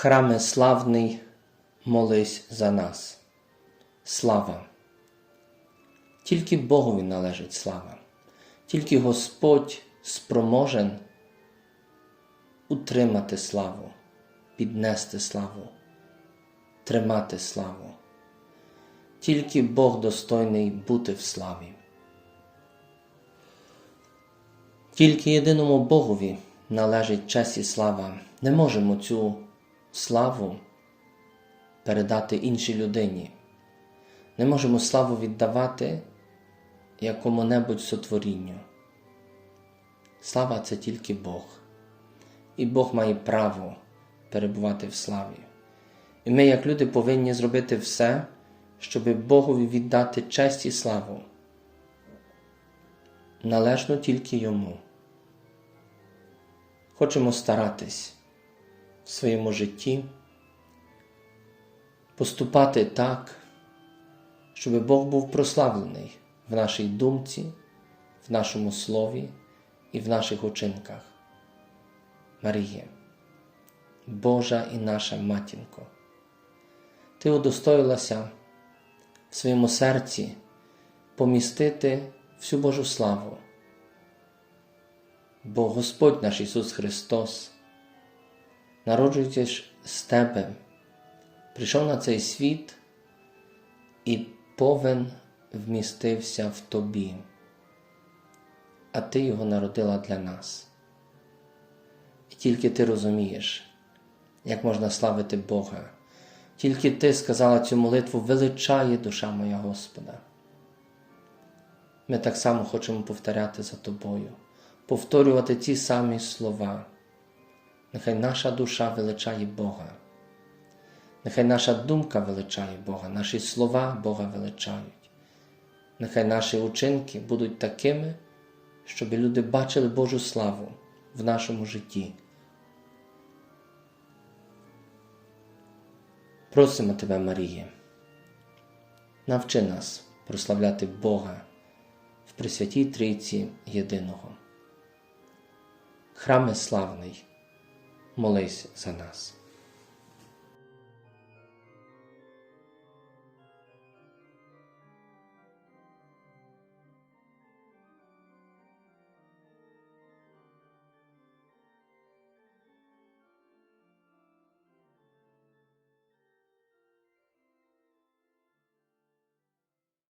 Храме славний, молись за нас. Слава. Тільки Богові належить слава, тільки Господь спроможен утримати славу, піднести славу, тримати славу. Тільки Бог достойний бути в славі. Тільки єдиному Богові належить честь і слава. Не можемо цю славу передати іншій людині. Не можемо славу віддавати якому-небудь сотворінню. Слава це тільки Бог. І Бог має право перебувати в славі. І ми, як люди, повинні зробити все, щоб Богові віддати честь і славу. Належно тільки йому. Хочемо старатись своєму житті, поступати так, щоб Бог був прославлений в нашій думці, в нашому слові і в наших учинках. Марія, Божа і наша матінко, Ти удостоїлася в своєму серці помістити всю Божу славу. Бо Господь наш Ісус Христос, народжуючись з Тебе, прийшов на цей світ і повен вмістився в Тобі, а Ти Його народила для нас. І тільки Ти розумієш, як можна славити Бога. Тільки Ти сказала цю молитву величає душа моя Господа. Ми так само хочемо повторяти за Тобою, повторювати ті самі слова. Нехай наша душа величає Бога. Нехай наша думка величає Бога, наші слова Бога величають. Нехай наші учинки будуть такими, щоб люди бачили Божу славу в нашому житті. Просимо Тебе, Маріє, навчи нас прославляти Бога в Пресвятій Трійці Єдиного. Храме славний, молись за нас.